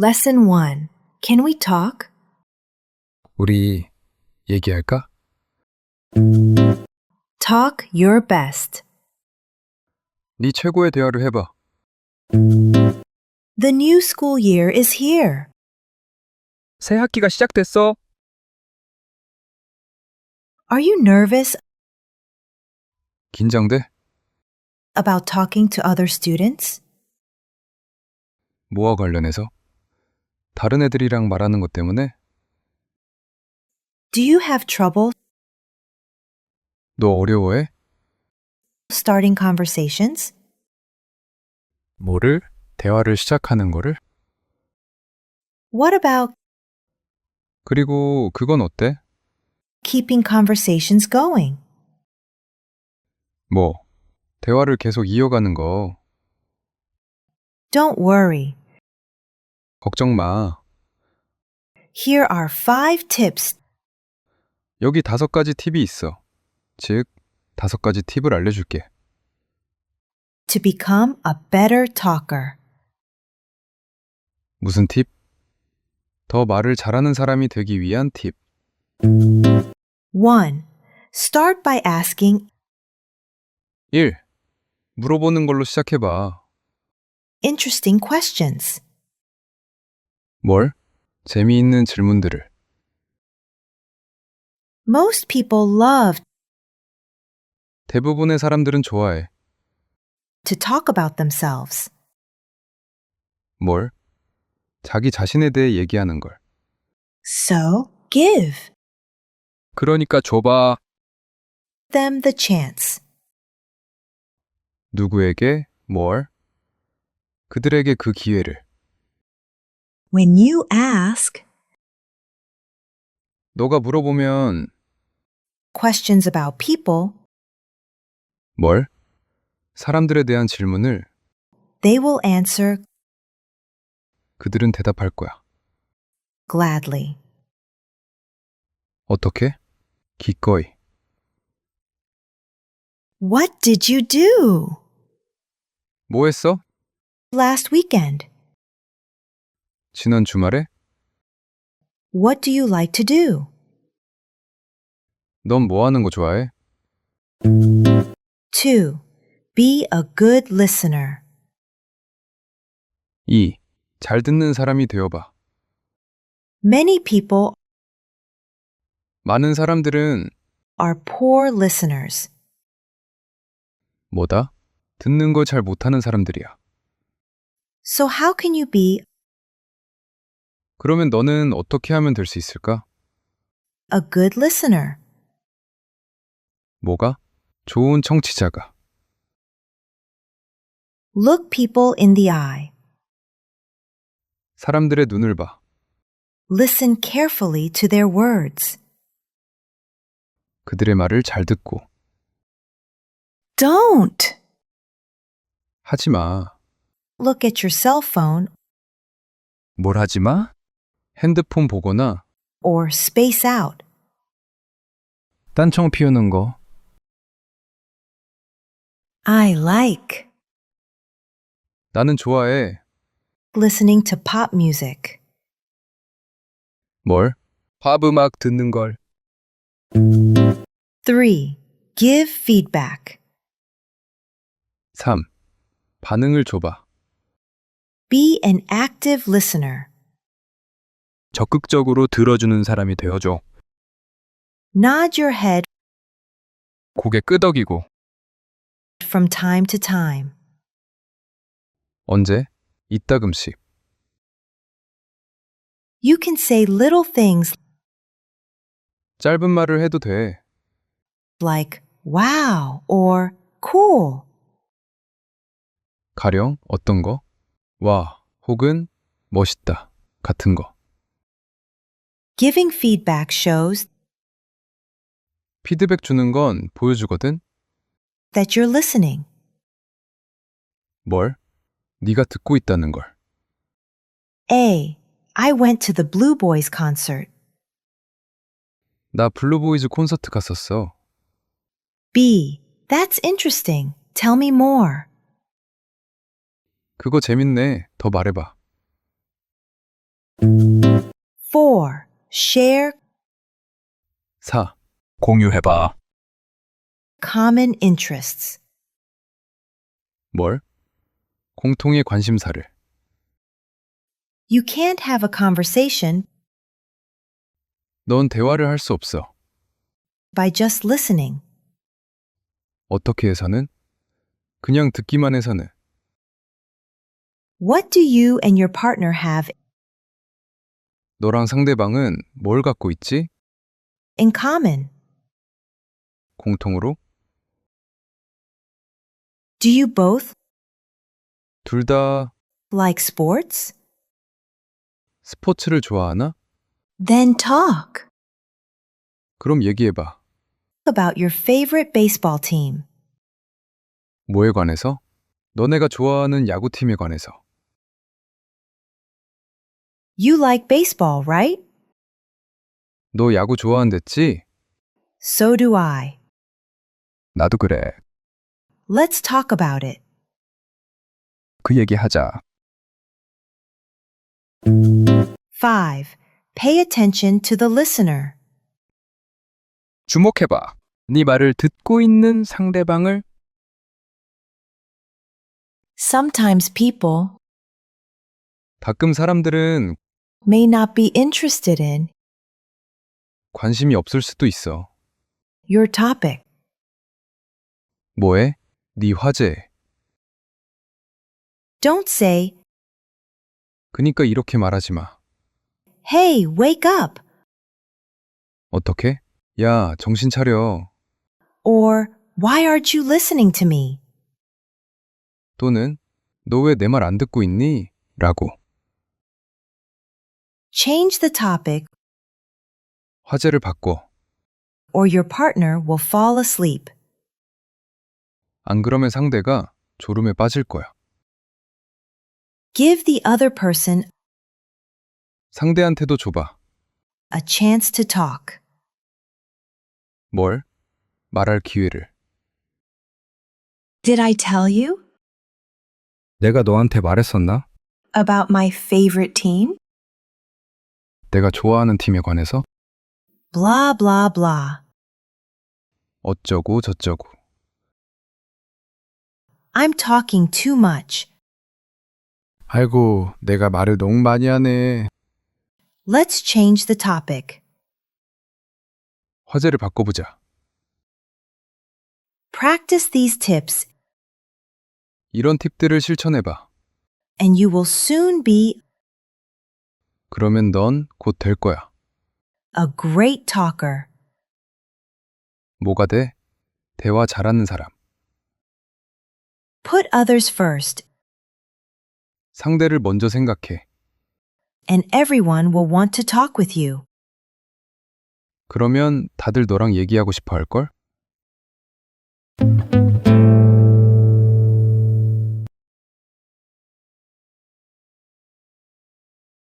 Lesson 1. Can we talk? 우리 얘기할까? Talk your best. 네 최고의 대화를 해봐. The new school year is here. 새 학기가 시작됐어. Are you nervous 긴장돼? about talking to other students? 뭐와 관련해서? 다른 애들이랑 말하는 것 때문에? Do you have trouble 너 어려워해? starting conversations? 뭐를? 대화를 시작하는 거를? What about 그리고 그건 어때? keeping conversations going? 뭐? 대화를 계속 이어가는 거. Don't worry. 걱정 마. Here are five tips 여기 다섯 가지 팁이 있어. 즉, 다섯 가지 팁을 알려줄게. to become a better talker. 무슨 팁? 더 말을 잘하는 사람이 되기 위한 팁. 1. Start by asking 1. 물어보는 걸로 시작해봐. interesting questions. 뭘? 재미있는 질문들을. Most people love 대부분의 사람들은 좋아해. to talk about themselves. 뭘? 자기 자신에 대해 얘기하는 걸. So, give 그러니까 줘봐. them the chance. 누구에게 뭘? 그들에게 그 기회를. When you ask 너가 물어보면 questions about people, 뭘? 사람들에 대한 질문을 they will answer 그들은 대답할 거야. gladly. 어떻게? 기꺼이. What did you do 뭐 했어? last weekend? 지난 주말에? What do you like to do? 넌 뭐 하는 거 좋아해? 2. Be a good listener. 2. 잘 듣는 사람이 되어봐. Many people 많은 사람들은 are poor listeners. 뭐다? 듣는 거 잘 못하는 사람들이야. So, how can you be 그러면 너는 어떻게 하면 될 수 있을까? a good listener? 뭐가? 좋은 청취자가. Look people in the eye. 사람들의 눈을 봐. Listen carefully to their words. 그들의 말을 잘 듣고. Don't 하지 마. look at your cell phone 뭘 하지 마? 핸드폰 보거나 or space out. 딴청 피우는 거. I like 나는 좋아해. listening to pop music. 뭘? 팝 음악 듣는 걸. 3. Give feedback. 3. 반응을 줘봐. Be an active listener. 적극적으로 들어주는 사람이 되어줘. Nod your head 고개 끄덕이고. from time to time. 언제? 이따금씩. You can say little things 짧은 말을 해도 돼. like wow or cool. 가령 어떤 거? 와, 혹은 멋있다. 같은 거. Giving feedback shows 피드백 주는 건 보여주거든. that you're listening. 뭘? 네가 듣고 있다는 걸. A. I went to the Blue Boys concert. 나 블루보이즈 콘서트 갔었어. B. That's interesting. Tell me more. 그거 재밌네. 더 말해봐. 4. Share 4. 공유해봐. common interests. 뭘? 공통의 관심사를. You can't have a conversation 넌 대화를 할 수 없어. by just listening. 어떻게 해서는? 그냥 듣기만 해서는. What do you and your partner have 너랑 상대방은 뭘 갖고 있지? in common? 공통으로? Do you both 둘 다 like sports? 스포츠를 좋아하나? Then talk 그럼 얘기해봐. about your favorite baseball team. 뭐에 관해서? 너네가 좋아하는 야구팀에 관해서. You like baseball, right? 너 야구 좋아한댔지? So do I. 나도 그래. Let's talk about it. 그 얘기 하자. 5. Pay attention to the listener. 주목해봐. 네 말을 듣고 있는 상대방을 Sometimes people 가끔 사람들은 may not be interested in 관심이 없을 수도 있어. your topic. 뭐해? 네 화제. Don't say, 그니까 이렇게 말하지 마. Hey, wake up! 어떻게? 야, 정신 차려. Or, Why aren't you listening to me? 또는 너 왜 내 말 안 듣고 있니? 라고. Change the topic, 화제를 바꿔. or your partner will fall asleep. 안 그러면 상대가 졸음에 빠질 거야. Give the other person 상대한테도 줘봐. a chance to talk. 뭘? 말할 기회를. Did I tell you 내가 너한테 말했었나? about my favorite team? 내가 좋아하는 팀에 관해서? Blah, blah, blah. 어쩌고 저쩌고. I'm talking too much. 아이고, 내가 말을 너무 많이 하네. Let's change the topic. 화제를 바꿔보자. Practice these tips, 이런 팁들을 실천해봐. and you will soon be 그러면 넌 곧 될 거야. a great talker. 뭐가 돼? 대화 잘하는 사람. Put others first, 상대를 먼저 생각해. and everyone will want to talk with you. 그러면 다들 너랑 얘기하고 싶어 할걸?